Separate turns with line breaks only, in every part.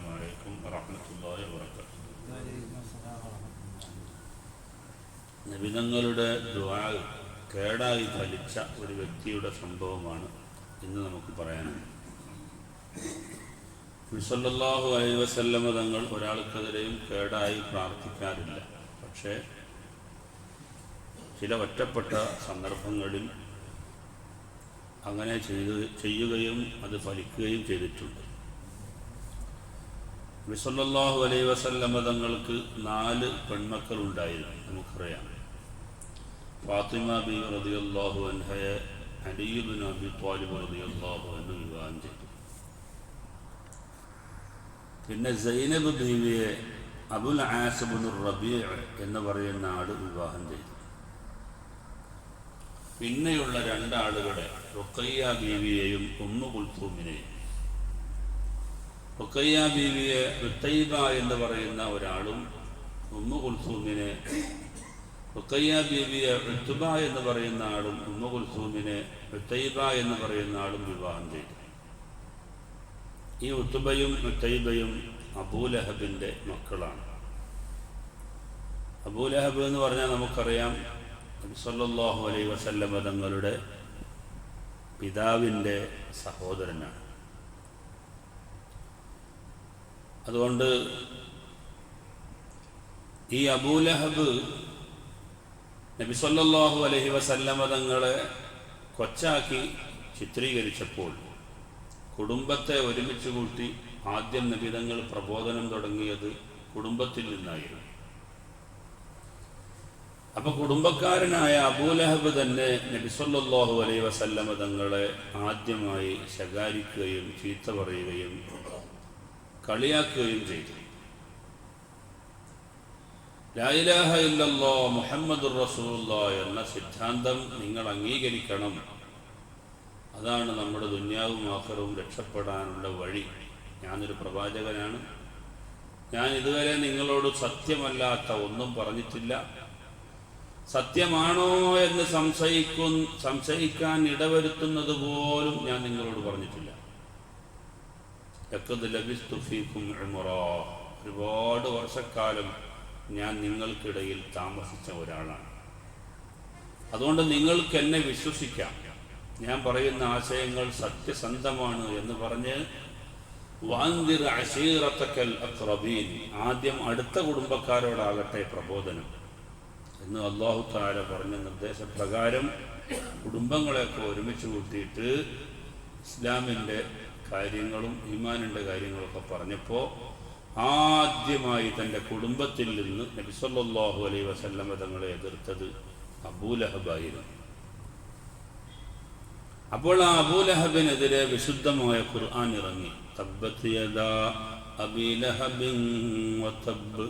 السلام عليكم ورحمة الله وبركاته നബിതങ്ങളുടെ ദുആ കേടായി ഫലിച്ച ഒരു വ്യക്തിയുടെ സംഭവമാണ് ഇന്ന് നമുക്ക് പറയാനുള്ളത് വിസല്ലാഹു അലൈ വസല്ലമ തങ്ങൾ ഒരാൾക്കെതിരെയും കേടായി പ്രാർത്ഥിക്കാറില്ല പക്ഷേ ചില ഒറ്റപ്പെട്ട സന്ദർഭങ്ങളിൽ അങ്ങനെ ചെയ്തു ചെയ്യുകയും അത് ഫലിക്കുകയും ചെയ്തിട്ടുണ്ട് വിസല്ലാഹു അലൈ വസല്ലമ തങ്ങൾക്ക് നാല് പെൺമക്കൾ പെൺമക്കളുണ്ടായിരുന്നു. നമുക്കറിയാം. ഫാത്തിമ ബി റളിയല്ലാഹു അൻഹയെ അലിയുബിൻ അബി ത്വാലിബ് റളിയല്ലാഹു അൻഹു വിവാഹം ചെയ്തു. പിന്നെ സൈനബ് ബീവിയെ അബുൽ ആസബുൻ റബീ എന്ന് പറയുന്ന ആട് വിവാഹം ചെയ്തു. പിന്നെയുള്ള രണ്ടാളുകളെ റുക്കയ്യ ബീവിയെയും ഉമ്മു കുൽത്തൂമിനെയും റുക്കയ്യ ബീവിയെ റുത്തൈബ എന്ന് പറയുന്ന ഒരാളും ഉമ്മ കുൽസൂമിനെ റുക്കയ്യ ബീവിയെ ഋത്തുബ എന്ന് പറയുന്ന ആളും ഉമ്മ കുൽസൂമിനെ റുത്തൈബ എന്ന് പറയുന്ന ആളും വിവാഹം ചെയ്തു. ഈ ഉത്തുബയും ഉത്തൈബയും അബൂലഹബിന്റെ മക്കളാണ്. അബൂലഹബ് എന്ന് പറഞ്ഞാൽ നമുക്കറിയാം സല്ലല്ലാഹു അലൈ വസല്ലമ തങ്ങളുടെ പിതാവിന്റെ സഹോദരനാണ്. അതുകൊണ്ട് ഈ അബൂലഹബ് നബി അലഹി അലൈഹി വസല്ലമ തങ്ങളെ കൊച്ചാക്കി ചിത്രീകരിച്ചപ്പോൾ കുടുംബത്തെ ഒരുമിച്ച് കൂട്ടി ആദ്യം നബിതങ്ങൾ പ്രബോധനം തുടങ്ങിയത് കുടുംബത്തിൽ നിന്നായിരുന്നു. അപ്പൊ കുടുംബക്കാരനായ അബൂലഹബ് തന്നെ നബിസ്വല്ലാഹു അലൈ വസല്ലമ തങ്ങളെ ആദ്യമായി ശകാരിക്കുകയും ചീത്ത പറയുകയും കളിയാക്കുകയും ചെയ്തു. ലായിലാഹ മുഹമ്മദ് എന്ന സിദ്ധാന്തം നിങ്ങൾ അംഗീകരിക്കണം. അതാണ് നമ്മുടെ ദുന്യാവും ആഖറും രക്ഷപ്പെടാനുള്ള വഴി. ഞാനൊരു പ്രവാചകനാണ്. ഞാൻ ഇതുവരെ നിങ്ങളോട് സത്യമല്ലാത്ത ഒന്നും പറഞ്ഞിട്ടില്ല. സത്യമാണോ എന്ന് സംശയിക്കും സംശയിക്കാൻ ഇടവരുത്തുന്നത് പോലും ഞാൻ നിങ്ങളോട് പറഞ്ഞിട്ടില്ല. ഒരുപാട് വർഷക്കാലം ഞാൻ നിങ്ങൾക്കിടയിൽ താമസിച്ച ഒരാളാണ്. അതുകൊണ്ട് നിങ്ങൾക്ക് എന്നെ വിശ്വസിക്കാം. ഞാൻ പറയുന്ന ആശയങ്ങൾ സത്യസന്ധമാണ് എന്ന് പറഞ്ഞ് വാന്തിർ അശീറത്തക്കൽ അക്രബീൻ. ആദ്യം അടുത്ത കുടുംബക്കാരോടാകട്ടെ പ്രബോധനം. എന്ന് അള്ളാഹു താര പറഞ്ഞ നിർദ്ദേശപ്രകാരം കുടുംബങ്ങളെയൊക്കെ ഒരുമിച്ച് കൂട്ടിയിട്ട് ഇസ്ലാമിന്റെ കാര്യങ്ങളും ഈമാനിൻ്റെ കാര്യങ്ങളൊക്കെ പറഞ്ഞപ്പോൾ ആദ്യമായി തൻ്റെ കുടുംബത്തിൽ നിന്ന് നബിസല്ലാഹു അലൈ വസല്ലമ തങ്ങളെ എതിർത്തത് അബൂലഹബായിരുന്നു അപ്പോൾ ആ അബൂലഹബിനെതിരെ വിശുദ്ധമായ ഖുർആൻ ഇറങ്ങി തബ്ബത്ത് യദാ അബീ ലഹബിൻ വതബ്ബ്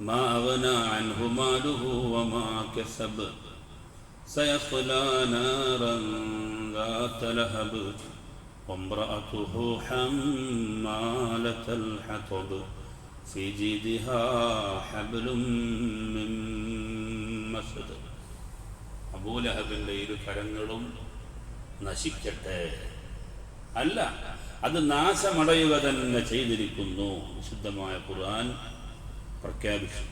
ما أغنى عنه ماله وما كسب سيصلى نارا ذات لهب وامرأته حمالة الحطب في جيدها حبل من مسد അബൂലഹബിൻ്റെ ഇരു കരങ്ങളും നശിക്കട്ടെ അല്ല അത് നാശമടയുക തന്നെ ചെയ്തിരിക്കുന്നു വിശുദ്ധമായ ഖുർആൻ പ്രഖ്യാപിച്ചു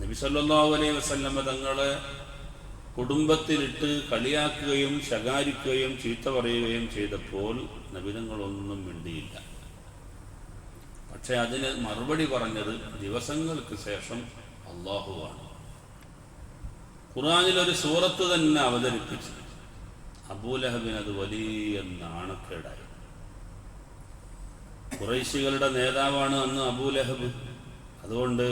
നബി സല്ലല്ലാഹു അലൈഹി വസല്ലമ തങ്ങളെ കുടുംബത്തിലിട്ട് കളിയാക്കുകയും ശകാരിക്കുകയും ചീത്ത പറയുകയും ചെയ്തപ്പോൾ നബിതങ്ങളൊന്നും മിണ്ടിയില്ല. പക്ഷെ അതിന് മറുപടി പറഞ്ഞത് ദിവസങ്ങൾക്ക് ശേഷം അള്ളാഹുവാണ് ഖുർആനിൽ ഒരു സൂറത്ത് തന്നെ അവതരിപ്പിച്ചു. അബൂലഹബിന് അത് വലിയ നാണക്കേടായി. കുറൈശികളുടെ നേതാവാണ് അന്ന് അബൂലഹബ് അതുകൊണ്ട്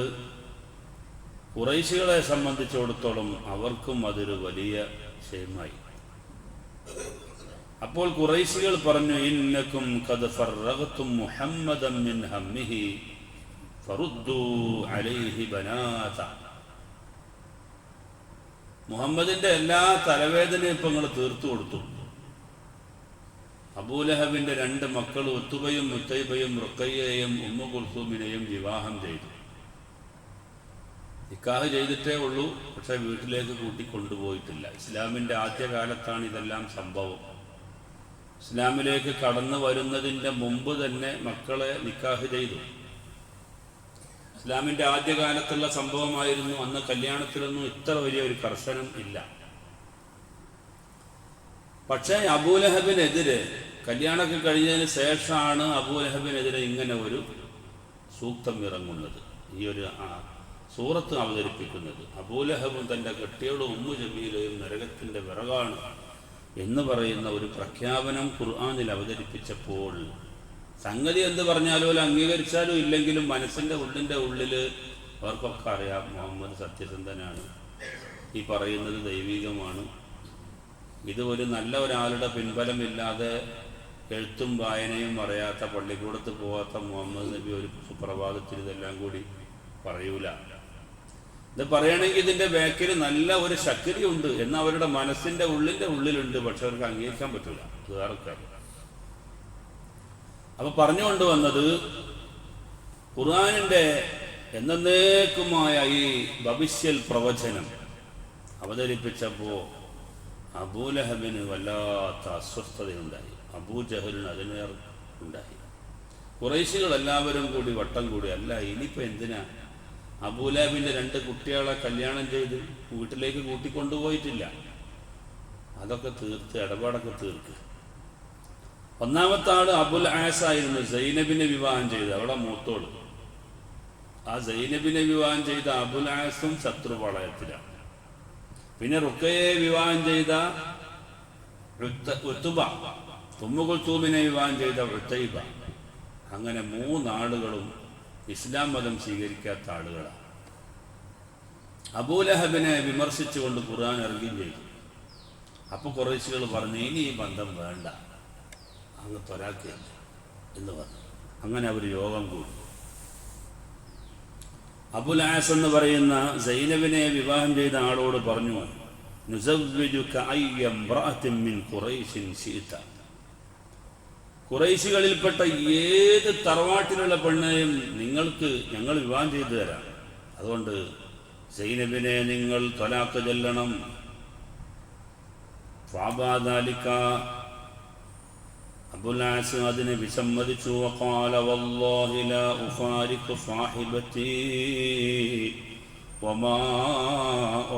കുറൈശികളെ സംബന്ധിച്ചിടത്തോളം അവർക്കും അതൊരു വലിയ ക്ഷയമായി അപ്പോൾ കുറേശികൾ പറഞ്ഞു ഇന്നക്കും ഖദ് ഫറഗതും മുഹമ്മദൻ മിൻ അലൈഹി ബനാത. മുഹമ്മദിന്റെ എല്ലാ തലവേദനയും ഇപ്പൊ നിങ്ങൾ തീർത്തു കൊടുത്തു. അബൂലഹബിന്റെ രണ്ട് മക്കൾ ഒത്തുബയും മുത്തൈബയും റുക്കയ്യയും ഉമ്മ കുൽസൂമിനെയും വിവാഹം ചെയ്തു. നിക്കാഹ് ചെയ്തിട്ടേ ഉള്ളൂ പക്ഷെ വീട്ടിലേക്ക് കൂട്ടി കൊണ്ടുപോയിട്ടില്ല. ഇസ്ലാമിന്റെ ആദ്യകാലത്താണ് ഇതെല്ലാം സംഭവം. ഇസ്ലാമിലേക്ക് കടന്നു വരുന്നതിന്റെ മുമ്പ് തന്നെ മക്കളെ നിക്കാഹ് ചെയ്തു. ഇസ്ലാമിന്റെ ആദ്യകാലത്തുള്ള സംഭവമായിരുന്നു അന്ന് കല്യാണത്തിലൊന്നും ഇത്ര വലിയ ഒരു കർശനം ഇല്ല. പക്ഷേ അബൂലഹബിനെതിരെ കല്യാണമൊക്കെ കഴിഞ്ഞതിന് ശേഷമാണ് അബൂലഹബിനെതിരെ ഇങ്ങനെ ഒരു സൂക്തം ഇറങ്ങുന്നത്. ഈ ഒരു സൂറത്ത് അവതരിപ്പിക്കുന്നത്. അബൂലഹബും തന്റെ കെട്ടിയോടും ഉമ്മു ജമീലയും നരകത്തിന്റെ വിറകാണ് എന്ന് പറയുന്ന ഒരു പ്രഖ്യാപനം ഖുർആാനിൽ അവതരിപ്പിച്ചപ്പോൾ സംഗതി എന്ത് പറഞ്ഞാലും അംഗീകരിച്ചാലും ഇല്ലെങ്കിലും മനസ്സിന്റെ ഉള്ളിന്റെ ഉള്ളിൽ അവർക്കൊക്കെ അറിയാം മുഹമ്മദ് സത്യസന്ധനാണ്. ഈ പറയുന്നത് ദൈവികമാണ്. ഇത് ഒരു നല്ല ഒരാളുടെ പിൻബലമില്ലാതെ എഴുത്തും വായനയും അറിയാത്ത പള്ളിക്കൂടത്ത് പോകാത്ത മുഹമ്മദ് നബി ഒരു സുപ്രഭാതത്തിൽ ഇതെല്ലാം കൂടി പറയൂല. ഇത് പറയുകയാണെങ്കിൽ ഇതിന്റെ ബാക്കിൽ നല്ല ഒരു ശക്തി ഉണ്ട് എന്ന് അവരുടെ മനസ്സിന്റെ ഉള്ളിന്റെ ഉള്ളിലുണ്ട് പക്ഷെ അവർക്ക് അംഗീകരിക്കാൻ പറ്റില്ല. അത് വേറെ കാര്യം അപ്പൊ പറഞ്ഞുകൊണ്ട് വന്നത് ഖുർആാനിന്റെ എന്നേക്കുമായ ഈ ഭവിഷ്യൽ പ്രവചനം അവതരിപ്പിച്ചപ്പോ അബൂലഹബിന് വല്ലാത്ത അസ്വസ്ഥതയുണ്ടായി. അബൂജഹലിന് അതിനേർ ഉണ്ടായി. കുറേശികൾ എല്ലാവരും കൂടി വട്ടം കൂടി അല്ല ഇനിയിപ്പോ എന്തിനാ അബൂലഹബിന്റെ രണ്ട് കുട്ടികളെ കല്യാണം ചെയ്ത് വീട്ടിലേക്ക് കൂട്ടിക്കൊണ്ടുപോയിട്ടില്ല. അതൊക്കെ തീർത്ത് ഇടപാടൊക്കെ തീർത്ത് ഒന്നാമത്തെ ആൾ അബുൽ ആസ് ആയിരുന്നു സൈനബിനെ വിവാഹം ചെയ്ത് അവളെ മൂത്തോട് ആ സൈനബിനെ വിവാഹം ചെയ്ത അബുൽ ആസും ശത്രുപാളയത്തിലാണ് പിന്നെ റുക്കയെ വിവാഹം ചെയ്ത ഉത്ത- ഉത്തുബ തുമ്മുകുൽത്തൂമിനെ വിവാഹം ചെയ്ത ഉത്തൈബ. അങ്ങനെ മൂന്നാളുകളും ഇസ്ലാം മതം സ്വീകരിക്കാത്ത ആളുകളാണ്. അബൂലഹബിനെ വിമർശിച്ചുകൊണ്ട് ഖുർആൻ ഇറങ്ങുകയും ചെയ്തു. അപ്പോൾ കുറേശികൾ പറഞ്ഞു ഇനി ഈ ബന്ധം വേണ്ട. അങ്ങ് തൊരാക്കിയല്ല എന്ന് പറഞ്ഞു. അങ്ങനെ അവർ യോഗം കൂടി. അബുൽ ആസ് എന്ന് പറയുന്ന സൈനബിനെ വിവാഹം ചെയ്ത ആളോട് പറഞ്ഞു "നുസവ്വിജുക അയ്യ മിൻ ഖുറൈശിൻ ശിഅത." ഖുറൈശികളിൽപ്പെട്ട ഏത് തറവാട്ടിലുള്ള പെണ്ണെയും നിങ്ങൾക്ക് ഞങ്ങൾ വിവാഹം ചെയ്തു തരാം അതുകൊണ്ട് സൈനബിനെ നിങ്ങൾ തൊലാക്ക് ചെല്ലണം ഫാബാദാലിക്ക അബുലാസ് അതിനെ വിസമ്മതിച്ചു وقال والله لا أفارق صاحبتي وما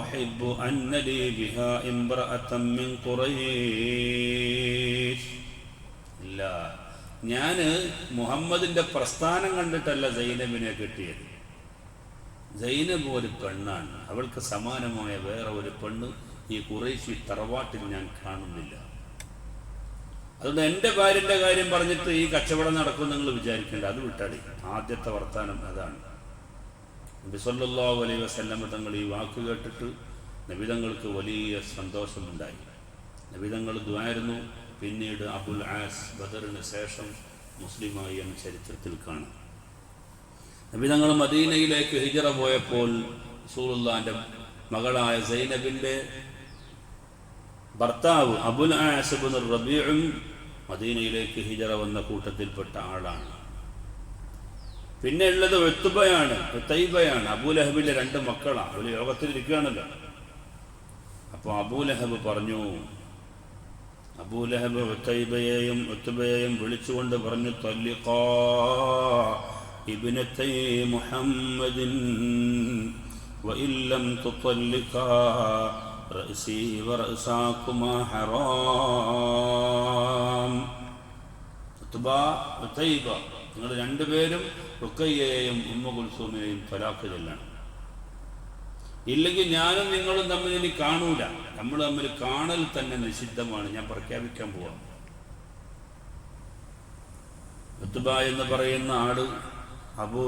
أحب أن لي بها امرأة من قريش ഇല്ല. ഞാൻ മുഹമ്മദിന്റെ പ്രസ്ഥാനം കണ്ടിട്ടല്ല സൈനബിനെ കിട്ടിയത്. സൈനബ് ഒരു പെണ്ണാണ്. അവൾക്ക് സമാനമായ വേറെ ഒരു പെണ്ണ് ഈ കുറേശ്ശി തറവാട്ടിൽ ഞാൻ കാണുന്നില്ല. അതുകൊണ്ട് എന്റെ ഭാര്യന്റെ കാര്യം പറഞ്ഞിട്ട് ഈ കച്ചവടം നടക്കും നിങ്ങൾ വിചാരിക്കേണ്ട. അത് വിട്ടാടി ആദ്യത്തെ വർത്താനം അതാണ്. നബിസല്ലാ അലൈ വസല്ലമ്മ തങ്ങൾ ഈ വാക്ക് കേട്ടിട്ട് നബിതങ്ങൾക്ക് വലിയ സന്തോഷമുണ്ടായി. നബിതങ്ങൾ ദ്വായിരുന്നു പിന്നീട് അബുൽ ആസ് ബദറിന് ശേഷം മുസ്ലിമായി എന്ന ചരിത്രത്തിൽ കാണാം. നബിതങ്ങൾ മദീനയിലേക്ക് ഹിജറ പോയപ്പോൾ സൂറുല്ലാന്റെ മകളായ സൈനബിന്റെ ഭർത്താവ് അബുൽ ആസബുൻ റബീഉം മദീനയിലേക്ക് ഹിജറ വന്ന കൂട്ടത്തിൽപ്പെട്ട ആളാണ്. പിന്നെ ഉള്ളത് വെത്തുബയാണ് തൈബയാണ് അബൂലഹബിന്റെ രണ്ട് മക്കളാണ് യോഗത്തിൽ ഇരിക്കുകയാണല്ലോ. അപ്പോൾ അബൂലഹബ് പറഞ്ഞു അബൂലഹബ് ഉത്തൈബയെയും ഉത്തുബയെയും വിളിച്ചുകൊണ്ട് പറഞ്ഞു തല്ലിഖാ ഇബ്നത്തൈ മുഹമ്മദിൻ وإن لم تطلقا رأسي ورأساكما حرام ഉത്തുബ ഉത്തൈബ നിങ്ങൾ രണ്ടുപേരും റുക്കയ്യയെയും ഉമ്മ കുൽസൂമിനെയും തൊലാക്ക് ചെല്ലണം ഇല്ലെങ്കിൽ ഞാനും നിങ്ങളും തമ്മിൽ ഇനി കാണൂല. നമ്മൾ തമ്മിൽ കാണൽ തന്നെ നിഷിദ്ധമാണ്. ഞാൻ പ്രഖ്യാപിക്കാൻ പോവാം. ഉത്തുബ എന്ന് പറയുന്ന ആട് അബൂ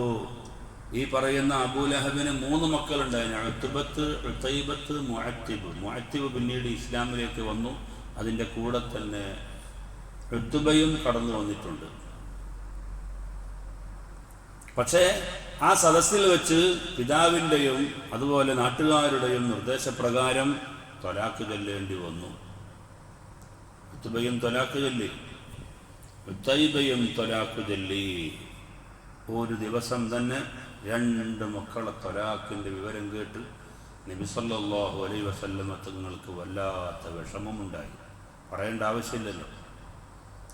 ഈ പറയുന്ന അബൂലഹബിന് മൂന്ന് മക്കളുണ്ടായിരുന്നു ഉത്തുബത്ത് ഉത്തൈബത്ത് മുഅത്തിബ്. മുഅത്തിബ് പിന്നീട് ഇസ്ലാമിലേക്ക് വന്നു. അതിന്റെ കൂടെ തന്നെ ഉത്തുബയും കടന്നു വന്നിട്ടുണ്ട്. പക്ഷേ ആ സദസ്സിൽ വെച്ച് പിതാവിന്റെയും അതുപോലെ നാട്ടുകാരുടെയും നിർദ്ദേശപ്രകാരം തൊലാക്ക് ചൊല്ലേണ്ടി വന്നു. ഉത്തുബയും തൊലാക്ക് ചൊല്ലി. ഉത്തൈബയും തൊലാക്ക് ചൊല്ലി. ഒരു ദിവസം തന്നെ രണ്ട് മക്കളെ തൊലാക്കിന്റെ വിവരം കേട്ട് നബിസല്ലാഹു അലൈ വസല്ലമ തങ്ങൾക്ക് വല്ലാത്ത വിഷമമുണ്ടായി. പറയേണ്ട ആവശ്യമില്ലല്ലോ.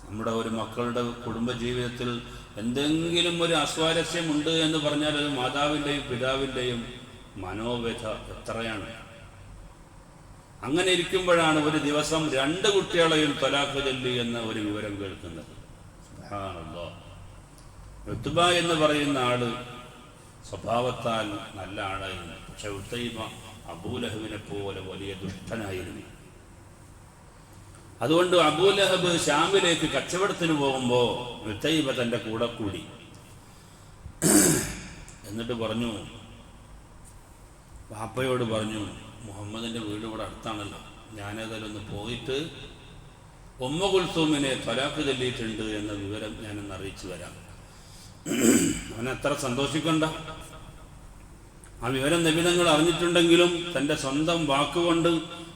നമ്മുടെ ഒരു മക്കളുടെ കുടുംബജീവിതത്തിൽ എന്തെങ്കിലും ഒരു അസ്വാരസ്യമുണ്ട് എന്ന് പറഞ്ഞാൽ അത് മാതാവിന്റെയും പിതാവിന്റെയും മനോവ്യഥ എത്രയാണ്? അങ്ങനെ ഇരിക്കുമ്പോഴാണ് ഒരു ദിവസം രണ്ട് കുട്ടികളെയും തലാഖ് ചൊല്ലി എന്ന ഒരു വിവരം കേൾക്കുന്നത്. ഉത്ബ എന്ന് പറയുന്ന ആൾ സ്വഭാവത്താൽ നല്ല ആളായിരുന്നു. പക്ഷെ ഉത്തൈബ അബൂലഹുവിനെ പോലെ വലിയ ദുഷ്ടനായിരുന്നു. അതുകൊണ്ട് അബൂലഹബ് ഷാമിലേക്ക് കച്ചവടത്തിന് പോകുമ്പോൾ മുത്തൈബ തന്റെ കൂടെ കൂടി. എന്നിട്ട് പറഞ്ഞു പാപ്പയോട് പറഞ്ഞു മുഹമ്മദിന്റെ വീട് ഇവിടെ അടുത്താണല്ലോ. ഞാനേതായാലും പോയിട്ട് ഉമ്മ കുൽസൂമിനെ തൊലാക്ക് ചൊല്ലിയിട്ടുണ്ട് എന്ന വിവരം ഞാനൊന്ന് അറിയിച്ചു വരാം. അവൻ അത്ര സന്തോഷിക്കണ്ട. ആ വിവരം നബിതങ്ങൾ അറിഞ്ഞിട്ടുണ്ടെങ്കിലും തന്റെ സ്വന്തം വാക്കുകൊണ്ട്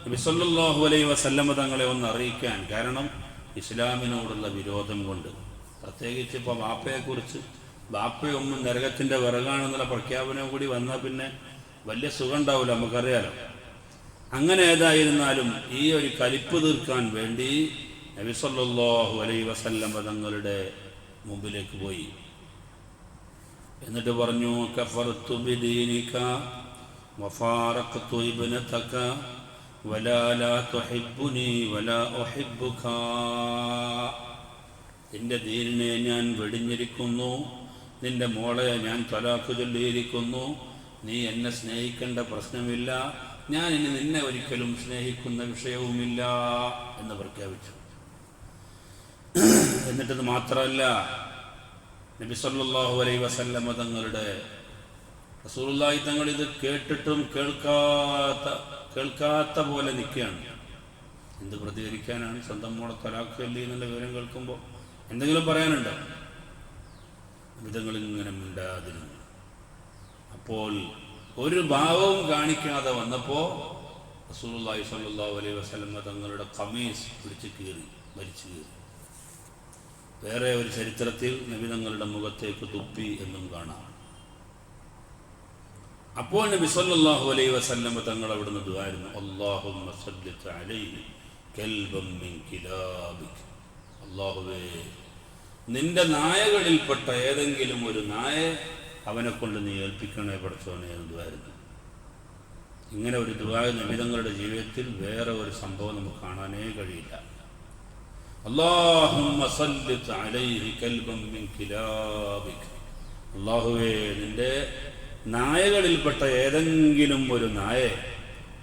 നബിസല്ലാഹു അലൈ വസല്ലമ തങ്ങളെ ഒന്ന് അറിയിക്കാൻ കാരണം ഇസ്ലാമിനോടുള്ള വിരോധം കൊണ്ട്. പ്രത്യേകിച്ച് ഇപ്പോൾ വാപ്പയെക്കുറിച്ച് ബാപ്പയൊന്നും നരകത്തിന്റെ വിറകാണെന്നുള്ള പ്രഖ്യാപനം കൂടി വന്നാൽ പിന്നെ വലിയ സുഖം ഉണ്ടാവില്ല നമുക്കറിയാലോ. അങ്ങനെ ഏതായിരുന്നാലും ഈ ഒരു കലിപ്പ് തീർക്കാൻ വേണ്ടി നബിസല്ലാഹു അലൈ വസല്ലമ തങ്ങളുടെ മുമ്പിലേക്ക് പോയി. എന്നിട്ട് പറഞ്ഞു കഫർതു ബിദീനിക വഫാറഖ്തു ഇബ്നതക വലാ ലാ തുഹിബ്ബുനി വലാ ഉഹിബ്ബുക. നിന്റെ ദീനിനെ ഞാൻ വെടിഞ്ഞിരിക്കുന്നു നിന്റെ മോളെ ഞാൻ തലാഖ് ചൊല്ലിയിരിക്കുന്നു നീ എന്നെ സ്നേഹിക്കേണ്ട പ്രശ്നമില്ല ഞാൻ ഇനി നിന്നെ ഒരിക്കലും സ്നേഹിക്കുന്ന വിഷയവുമില്ല എന്ന് പ്രഖ്യാപിച്ചു. എന്നിട്ടത് മാത്രമല്ല നബി സല്ലല്ലാഹു അലൈഹി വസല്ലമ തങ്ങളുടെ റസൂലുള്ളാഹി തങ്ങൾ ഇത് കേട്ടിട്ടും കേൾക്കാത്ത കേൾക്കാത്ത പോലെ നിൽക്കുകയാണ്. എന്ത് പ്രതികരിക്കാനാണ് സ്വന്തം മോളെ തലാഖ് എന്ത് എന്നുള്ള വിവരം കേൾക്കുമ്പോൾ എന്തെങ്കിലും പറയാനുണ്ടോ? വിധങ്ങൾ മിണ്ടാതിരുന്നു. അപ്പോൾ ഒരു ഭാവവും കാണിക്കാതെ വന്നപ്പോൾ റസൂലുള്ളാഹി സ്വല്ലല്ലാഹു അലൈഹി വസല്ലമ തങ്ങളുടെ കമീസ് പിടിച്ച് കീറി മരിച്ചു കീറി. വേറെ ഒരു ചരിത്രത്തിൽ നബി തങ്ങളുടെ മുഖത്തേക്ക് തുപ്പി എന്നും കാണാം. അപ്പോൾ നബി സല്ലല്ലാഹു അലൈഹി വസല്ലം തങ്ങൾ അവിടുന്ന് ദുആയിരുന്നു അല്ലാഹുമ്മ സല്ലിത്ത് അലൈഹി മിൻ അല്ലാഹുവേ നിന്റെ നായകളിൽപ്പെട്ട ഏതെങ്കിലും ഒരു നായെ അവനെ കൊണ്ട് നീ ഏൽപ്പിക്കണേ പഠിച്ചോണേ എന്ന് ദുആയിരുന്നു. ഇങ്ങനെ ഒരു ദുആ നബിതങ്ങളുടെ ജീവിതത്തിൽ വേറെ ഒരു സംഭവം നമുക്ക് കാണാനേ കഴിയില്ല. അലൈഹി കൽബം മിൻ അല്ലാഹുവേ നിന്റെ നായകളിൽപ്പെട്ട ഏതെങ്കിലും ഒരു നായെ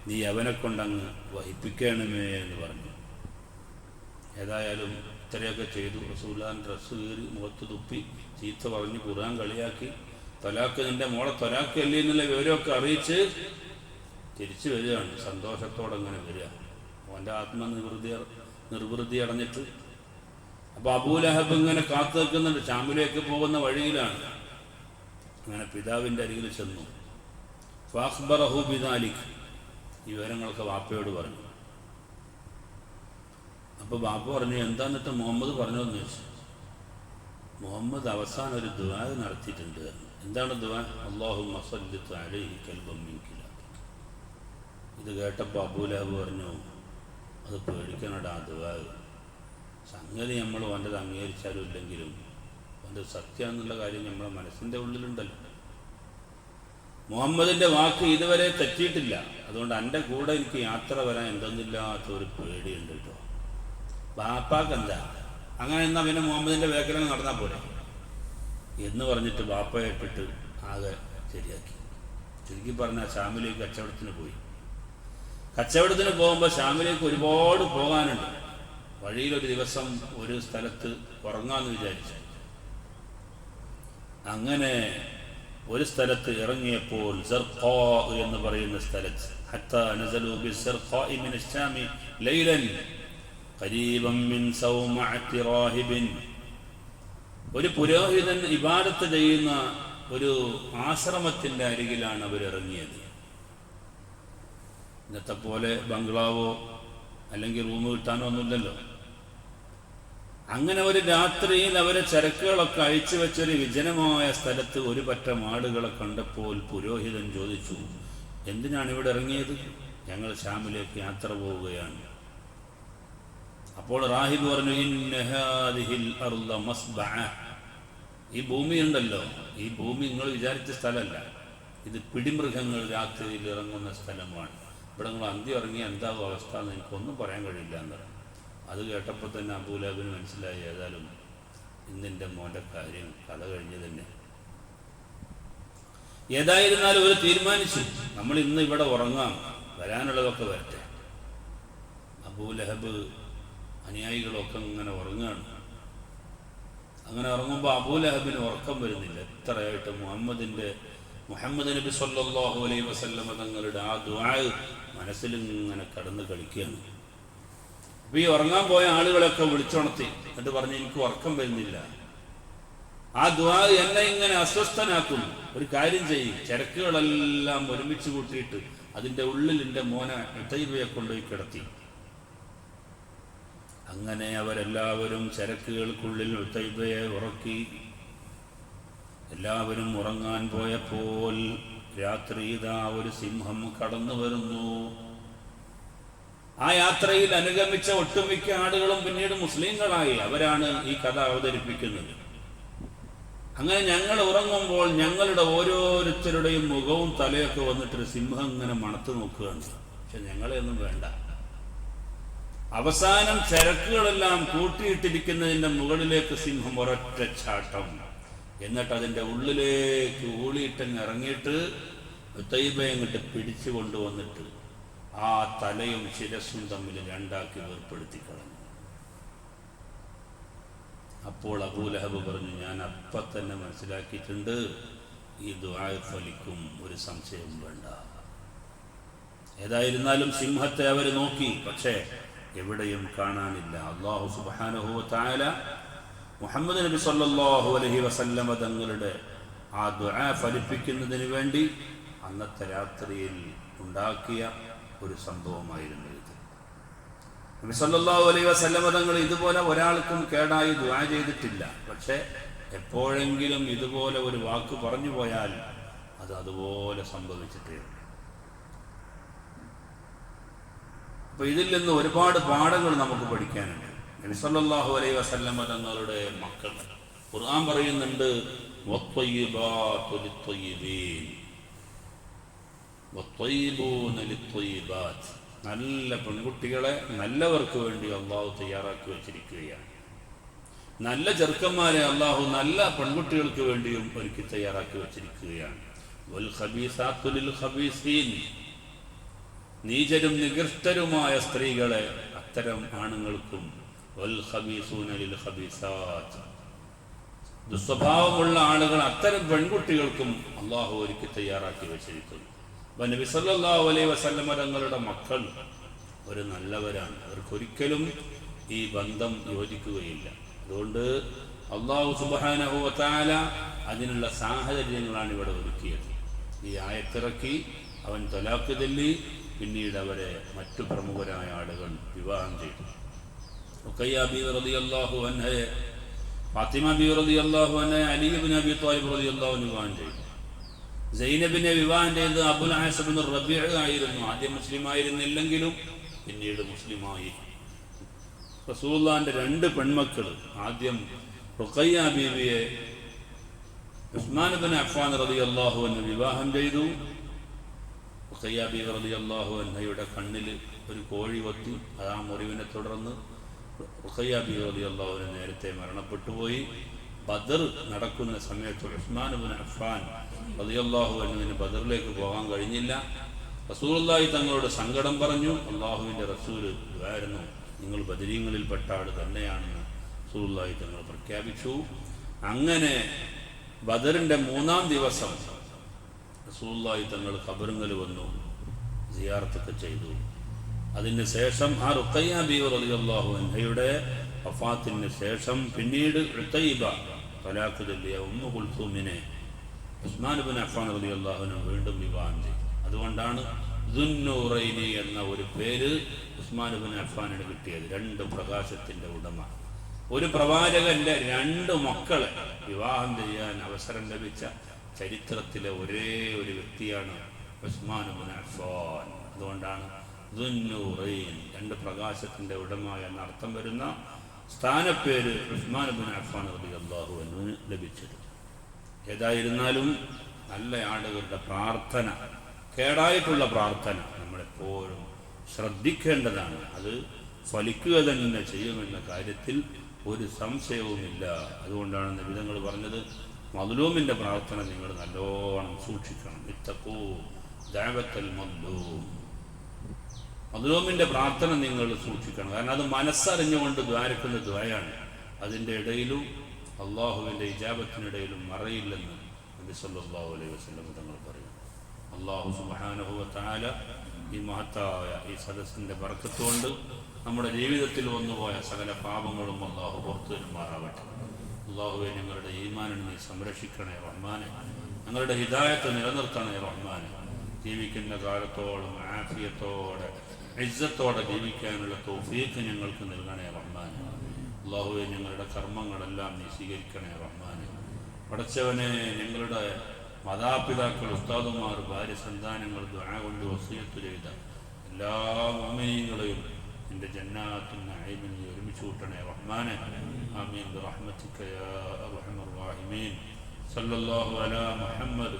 നീ അവനെ കൊണ്ടങ്ങ് വഹിപ്പിക്കണമേ എന്ന് പറഞ്ഞു. ഏതായാലും ഇത്രയൊക്കെ ചെയ്തു. റസൂലാൻ ഡ്രസ്സ് കീറി മുഖത്ത് തുപ്പി ചീത്ത പറഞ്ഞ് കുറാൻ കളിയാക്കി. തൊലാക്ക് നിന്റെ മോളെ തൊലാക്ക് അല്ലേ എന്നുള്ള വിവരമൊക്കെ അറിയിച്ച് തിരിച്ചു വരികയാണ്. സന്തോഷത്തോടെ അങ്ങനെ വരിക. അവന്റെ ആത്മനിവൃത്തി നിർവൃത്തി അടഞ്ഞിട്ട്. അപ്പോൾ അബൂലഹബ് ഇങ്ങനെ കാത്തു നിൽക്കുന്നുണ്ട്. ഷാമിലേക്ക് പോകുന്ന വഴിയിലാണ്. അങ്ങനെ പിതാവിന്റെ അരികിൽ ചെന്നു. ഫാഖ്ബറഹു ഈ വിവരങ്ങളൊക്കെ വാപ്പയോട് പറഞ്ഞു. അപ്പോൾ ബാപ്പ പറഞ്ഞു എന്താന്നിട്ട് മുഹമ്മദ് പറഞ്ഞതെന്ന് ചോദിച്ചു? മുഹമ്മദ് അവസാനം ഒരു ദുവാ നടത്തിയിട്ടുണ്ട്. എന്താണ് ദുവാ അള്ളാഹു മസല്ലിത്ത് അലൈഹി കൽബം ഇത് കേട്ടപ്പോൾ അബൂലഹബ് പറഞ്ഞു അത് പേടിക്കണടാ ദുആ സംഗതി നമ്മൾ അവന്റെത് അംഗീകരിച്ചാലും ഇല്ലെങ്കിലും അതിന്റെ സത്യം എന്നുള്ള കാര്യം നമ്മളെ മനസ്സിന്റെ ഉള്ളിലുണ്ടല്ലോ. മുഹമ്മദിന്റെ വാക്ക് ഇതുവരെ തെറ്റിയിട്ടില്ല. അതുകൊണ്ട് എന്റെ കൂടെ എനിക്ക് യാത്ര വരാൻ എന്തെന്നില്ലാത്ത ഒരു പേടിയുണ്ട് കേട്ടോ. ബാപ്പാക്ക് എന്താ? അങ്ങനെ എന്നാൽ പിന്നെ മുഹമ്മദിന്റെ വേക്കലങ്ങ് നടന്നാൽ പോരെ? എന്ന് പറഞ്ഞിട്ട് ബാപ്പയെ ഇട്ടിട്ട് ആകെ ശരിയാക്കി. ചുരുക്കി പറഞ്ഞാൽ ഫാമിലി കച്ചവടത്തിന് പോയി. കച്ചവടത്തിന് പോകുമ്പോൾ ഷാമിലേക്ക് ഒരുപാട് പോകാനുണ്ട്. വഴിയിലൊരു ദിവസം ഒരു സ്ഥലത്ത് ഉറങ്ങാന്ന് വിചാരിച്ചു. അങ്ങനെ ഒരു സ്ഥലത്ത് ഇറങ്ങിയപ്പോൾ എന്ന് പറയുന്ന സ്ഥലത്ത് ഒരു പുരോഹിതൻ ഇബാദത്ത് ചെയ്യുന്ന ഒരു ആശ്രമത്തിന്റെ അരികിലാണ് അവരിറങ്ങിയത്. ഇന്നത്തെ പോലെ ബംഗ്ലാവോ അല്ലെങ്കിൽ റൂം കിട്ടാനോ ഒന്നുമില്ലല്ലോ. അങ്ങനെ ഒരു രാത്രിയിൽ അവരെ ചരക്കുകളൊക്കെ അഴിച്ചു വെച്ചൊരു വിജനമായ സ്ഥലത്ത് ഒരു പറ്റം ആടുകളെ കണ്ടപ്പോൾ പുരോഹിതൻ ചോദിച്ചു എന്തിനാണ് ഇവിടെ ഇറങ്ങിയത്? ഞങ്ങൾ ഷാമിലേക്ക് യാത്ര പോവുകയാണ്. അപ്പോൾ റാഹിബ് പറഞ്ഞു. ഈ ഭൂമി ഉണ്ടല്ലോ ഈ ഭൂമി നിങ്ങൾ വിചാരിച്ച സ്ഥലമല്ല. ഇത് പിടിമൃഗങ്ങൾ രാത്രിയിൽ ഇറങ്ങുന്ന സ്ഥലമാണ്. ഇവിടെ നിങ്ങൾ അന്തി ഇറങ്ങി എന്താകും അവസ്ഥ എന്ന് എനിക്കൊന്നും പറയാൻ കഴിയില്ല എന്ന് പറഞ്ഞു അത് കേട്ടപ്പോൾ തന്നെ അബൂലാബിന് മനസ്സിലായി ഏതായാലും ഇന്നിന്റെ മോന്റെ കാര്യം കഥ കഴിഞ്ഞ് തന്നെ. ഏതായിരുന്നാലും ഒരു തീരുമാനിച്ചു നമ്മൾ ഇന്ന് ഇവിടെ ഉറങ്ങാം വരാനുള്ളതൊക്കെ വരട്ടെ. അബൂലഹബ് അനുയായികളൊക്കെ ഇങ്ങനെ ഉറങ്ങുകയാണ് അങ്ങനെ ഉറങ്ങുമ്പോൾ അബൂലഹബിന് ഉറക്കം വരുന്നില്ല. എത്രയായിട്ട് മുഹമ്മദിന്റെ മുഹമ്മദ് നബി സല്ലല്ലാഹു അലൈഹി വസല്ലമ തങ്ങളുടെ ആ ദുആ മനസ്സിൽ ഇങ്ങനെ കടന്ന് കളിക്കുകയാണ്. അപ്പോൾ ഈ ഉറങ്ങാൻ പോയ ആളുകളൊക്കെ വിളിച്ചുണർത്തി. എന്നിട്ട് പറഞ്ഞ് എനിക്ക് ഉറക്കം വരുന്നില്ല. ആ ദ്വാ എന്നെ ഇങ്ങനെ അസ്വസ്ഥനാക്കും. ഒരു കാര്യം ചെയ്യും. ചരക്കുകളെല്ലാം ഒരുമിച്ച് കൂട്ടിയിട്ട് അതിന്റെ ഉള്ളിൽ എന്റെ മോനെ ഇട്ടയിവയെ കൊണ്ടുപോയി കിടത്തി. അങ്ങനെ അവരെല്ലാവരും ചരക്കുകൾക്കുള്ളിൽ ഉത്തൈബയെ ഉറക്കി എല്ലാവരും ഉറങ്ങാൻ പോയപ്പോൾ രാത്രി ഇതാ ഒരു സിംഹം കടന്നു വരുന്നു. ആ യാത്രയിൽ അനുഗമിച്ച ഒട്ടുമിക്ക ആളുകളും പിന്നീട് മുസ്ലിങ്ങളായി അവരാണ് ഈ കഥ അവതരിപ്പിക്കുന്നത്. അങ്ങനെ ഞങ്ങൾ ഉറങ്ങുമ്പോൾ ഞങ്ങളുടെ ഓരോരുത്തരുടെയും മുഖവും തലയൊക്കെ വന്നിട്ടൊരു സിംഹം ഇങ്ങനെ മണത്തു നോക്കുകയാണ്. പക്ഷെ ഞങ്ങളെയൊന്നും വേണ്ട. അവസാനം ചരക്കുകളെല്ലാം കൂട്ടിയിട്ടിരിക്കുന്നതിന്റെ മുകളിലേക്ക് സിംഹം ഒരൊറ്റ ചാട്ടം. എന്നിട്ട് അതിന്റെ ഉള്ളിലേക്ക് ഊളിയിട്ടങ്ങ് ഇറങ്ങിയിട്ട് തൈബയങ്ങിട്ട് പിടിച്ചു കൊണ്ടുവന്നിട്ട് ആ തലയും ശിരസും തമ്മിൽ രണ്ടാക്കി വേർപ്പെടുത്തി കളഞ്ഞു. അപ്പോൾ അബൂലഹബ് പറഞ്ഞു ഞാൻ അപ്പം തന്നെ മനസ്സിലാക്കിയിട്ടുണ്ട് ഈ ദുആ ഫലിക്കും ഒരു സംശയവും വേണ്ട. ഏതായിരുന്നാലും സിംഹത്തെ അവർ നോക്കി പക്ഷേ എവിടെയും കാണാനില്ല. അള്ളാഹു സുബ്ഹാനഹു വതആല മുഹമ്മദ് നബി സല്ലാഹു അലഹി വസല്ലമ തങ്ങളുടെ ആ ദുആ ഫലിപ്പിക്കുന്നതിന് വേണ്ടി അന്നത്തെ രാത്രിയിൽ ഉണ്ടാക്കിയ ഒരു സംഭവമായിരുന്നു ഇത്. നബി സല്ലാഹു അലൈഹി വസല്ലമ തങ്ങൾ ഇതുപോലെ ഒരാൾക്കും കേടായി ദുആ ചെയ്തിട്ടില്ല. പക്ഷേ എപ്പോഴെങ്കിലും ഇതുപോലെ ഒരു വാക്ക് പറഞ്ഞു പോയാൽ അത് അതുപോലെ സംഭവിച്ചിട്ടേ. അപ്പൊ ഇതിൽ നിന്ന് ഒരുപാട് പാഠങ്ങൾ നമുക്ക് പഠിക്കാനുണ്ട്. നബി അലൈ വസല്ലമ തങ്ങളുടെ മക്കൾ. ഖുർആൻ പറയുന്നുണ്ട് നല്ല പെൺകുട്ടികളെ നല്ലവർക്ക് വേണ്ടി അള്ളാഹു തയ്യാറാക്കി വച്ചിരിക്കുകയാണ്. നല്ല ചെറുക്കന്മാരെ അള്ളാഹു നല്ല പെൺകുട്ടികൾക്ക് വേണ്ടിയും ഒരുക്കി തയ്യാറാക്കി വച്ചിരിക്കുകയാണ്. നീചരും നികൃഷ്ടരുമായ സ്ത്രീകളെ അത്തരം ആണുങ്ങൾക്കും ദുസ്വഭാവമുള്ള ആളുകൾ അത്തരം പെൺകുട്ടികൾക്കും അള്ളാഹു ഒരുക്കി തയ്യാറാക്കി വെച്ചിരിക്കുന്നു. അപ്പൊ നബി സല്ലല്ലാഹു അലൈഹി വസല്ലമ തങ്ങളുടെ മക്കൾ ഒരു നല്ലവരാണ്. അവർക്കൊരിക്കലും ഈ ബന്ധം യോജിക്കുകയില്ല. അതുകൊണ്ട് അള്ളാഹു സുബ്ഹാനഹു വതആല അതിനുള്ള സാഹചര്യങ്ങളാണ് ഇവിടെ ഒരുക്കിയത്. ഈ ആയത്തിറക്കി അവൻ തൊലാക്ക് തല്ലി പിന്നീട് അവരെ മറ്റു പ്രമുഖരായ ആളുകൾ വിവാഹം ചെയ്തു. റുഖയ്യ ബീവി റളിയല്ലാഹു അൻഹയെ ഫാത്തിമ ബീവി റളിയല്ലാഹു അൻഹയെ അലി ഇബ്നു അബി ത്വാലിബ് റളിയല്ലാഹു അൻഹു വിവാഹം ചെയ്തു. സൈനബിനെ വിവാഹം ചെയ്തത് അബുൽ ആസബിൻ റബിയ ആയിരുന്നു. ആദ്യം മുസ്ലിം ആയിരുന്നില്ലെങ്കിലും പിന്നീട് മുസ്ലിമായി. റസൂല്ലാന്റെ രണ്ട് പെൺമക്കൾ ആദ്യം റുഖയ്യ ബീവിയെ ഉസ്മാൻ ബിൻ അഫ്ഫാൻ റളിയല്ലാഹു അൻഹു വിവാഹം ചെയ്തു. റുഖയ്യ ബീവി റളിയല്ലാഹു അൻഹയുടെ കണ്ണിൽ ഒരു കോഴി വത്തി അത് ആ മുറിവിനെ തുടർന്ന് റുഖയ്യ ബീവി റളിയല്ലാഹു അൻഹു നേരത്തെ മരണപ്പെട്ടു പോയി. ബദർ നടക്കുന്ന സമയത്ത് ഉസ്മാൻ ബിൻ അഫ്ഫാൻ അലിയല്ലാഹു എന്നതിന് ബദറിലേക്ക് പോകാൻ കഴിഞ്ഞില്ല. റസൂലുള്ളാഹി തങ്ങളോട് സങ്കടം പറഞ്ഞു അള്ളാഹുവിന്റെ റസൂൽ ഇതായിരുന്നു നിങ്ങൾ ബദരീങ്ങളിൽപ്പെട്ട ആൾ തന്നെയാണെന്ന് റസൂലുള്ളാഹി തങ്ങൾ പ്രഖ്യാപിച്ചു. അങ്ങനെ ബദറിന്റെ മൂന്നാം ദിവസം റസൂലുള്ളാഹി തങ്ങൾ ഖബറുങ്ങൽ വന്നു സിയാറത്തൊക്കെ ചെയ്തു. അതിന് ശേഷം ആ റുഖയ്യ ബീവി റളിയല്ലാഹു അൻഹയുടെ വഫാത്തിന് ശേഷം പിന്നീട് ഉത്തൈബ തലാഖ് ചൊല്ലിയ ഉമ്മു കുൽസൂമിനെ ഉസ്മാൻ അഫാൻ റളിയല്ലാഹു അൻഹു വീണ്ടും വിവാഹം ചെയ്തു. അതുകൊണ്ടാണ് ദുന്നൂറൈനി എന്ന ഒരു പേര് ഉസ്മാൻ അഫാനിന് കിട്ടിയത്. രണ്ട് പ്രകാശത്തിന്റെ ഉടമ. ഒരു പ്രവാചകന്റെ രണ്ട് മക്കളെ വിവാഹം ചെയ്യാൻ അവസരം ലഭിച്ച ചരിത്രത്തിലെ ഒരേ ഒരു വ്യക്തിയാണ് ഉസ്മാനുബിൻ അഫാൻ അതുകൊണ്ടാണ് രണ്ട് പ്രകാശത്തിന്റെ ഉടമ എന്ന അർത്ഥം വരുന്ന സ്ഥാനപ്പേര് ഉസ്മാൻ ബിൻ അഫ്ഫാൻ അള്ളാഹു എന്ന് ലഭിച്ചത്. ഏതായിരുന്നാലും നല്ല ആളുകളുടെ പ്രാർത്ഥന കേടായിട്ടുള്ള പ്രാർത്ഥന നമ്മളെപ്പോഴും ശ്രദ്ധിക്കേണ്ടതാണ്. അത് ഫലിക്കുക തന്നെ ചെയ്യുമെന്ന കാര്യത്തിൽ ഒരു സംശയവുമില്ല. അതുകൊണ്ടാണ് നിബിധങ്ങൾ പറഞ്ഞത് മധുലൂമിന്റെ പ്രാർത്ഥന നിങ്ങൾ നല്ലോണം സൂക്ഷിക്കണം. ഇത്തക്കൂ ദൈവത്തൽ മദ്ലൂം. മധുലോമിന്റെ പ്രാർത്ഥന നിങ്ങൾ സൂക്ഷിക്കണം. കാരണം അത് മനസ്സറിഞ്ഞുകൊണ്ട് ദ്വാരക്കുന്ന ദ്വയാണ്. അതിന്റെ ഇടയിലും അള്ളാഹുവിന്റെ ഇജാബത്തിനിടയിലും മറയില്ലെന്ന് നബി സല്ലാഹു അലൈഹി വസ്ലം തങ്ങൾ പറയും അള്ളാഹു താല ഈ മഹത്തായ ഈ സദസ്സിന്റെ ബർക്കത്തുകൊണ്ട് നമ്മുടെ ജീവിതത്തിൽ വന്നുപോയ സകല പാപങ്ങളും അള്ളാഹു പുറത്തു വരുമാറാവട്ടെ. അള്ളാഹുവെ ഞങ്ങളുടെ ഈമാനെ നീ സംരക്ഷിക്കണേ റഹ്മാനെ. ഞങ്ങളുടെ ഹിദായത്ത് നിലനിർത്തണേ റഹ്മാനെ. ജീവിക്കുന്ന കാലത്തോളം ആഫിയത്തോടെ ഇജ്ജത്തോടെ ജീവിക്കാനുള്ള തോഫീക്ക് ഞങ്ങൾക്ക് നൽകണേ റഹ്മാൻ. അള്ളാഹുവെ ഞങ്ങളുടെ കർമ്മങ്ങളെല്ലാം നീ സ്വീകരിക്കണേ റഹ്മാൻ. പഠിച്ചവനെ ഞങ്ങളുടെ മാതാപിതാക്കൾ ഉസ്താദുമാർ ഭാര്യ സന്താനങ്ങൾ ദ്വാ കൊണ്ട് വസീയത്ത് ചെയ്ത എല്ലാ മോമിനീങ്ങളെയും എന്റെ ജന്നാത്തും നൈമിനെ ഒരുമിച്ച് കൂട്ടണേ റഹ്മാനെ ആമീൻ. റഹ്മത്തിക്കയ റഹ്മർ വാഹിമീൻ സല്ലല്ലാഹു അലാ മുഹമ്മദ്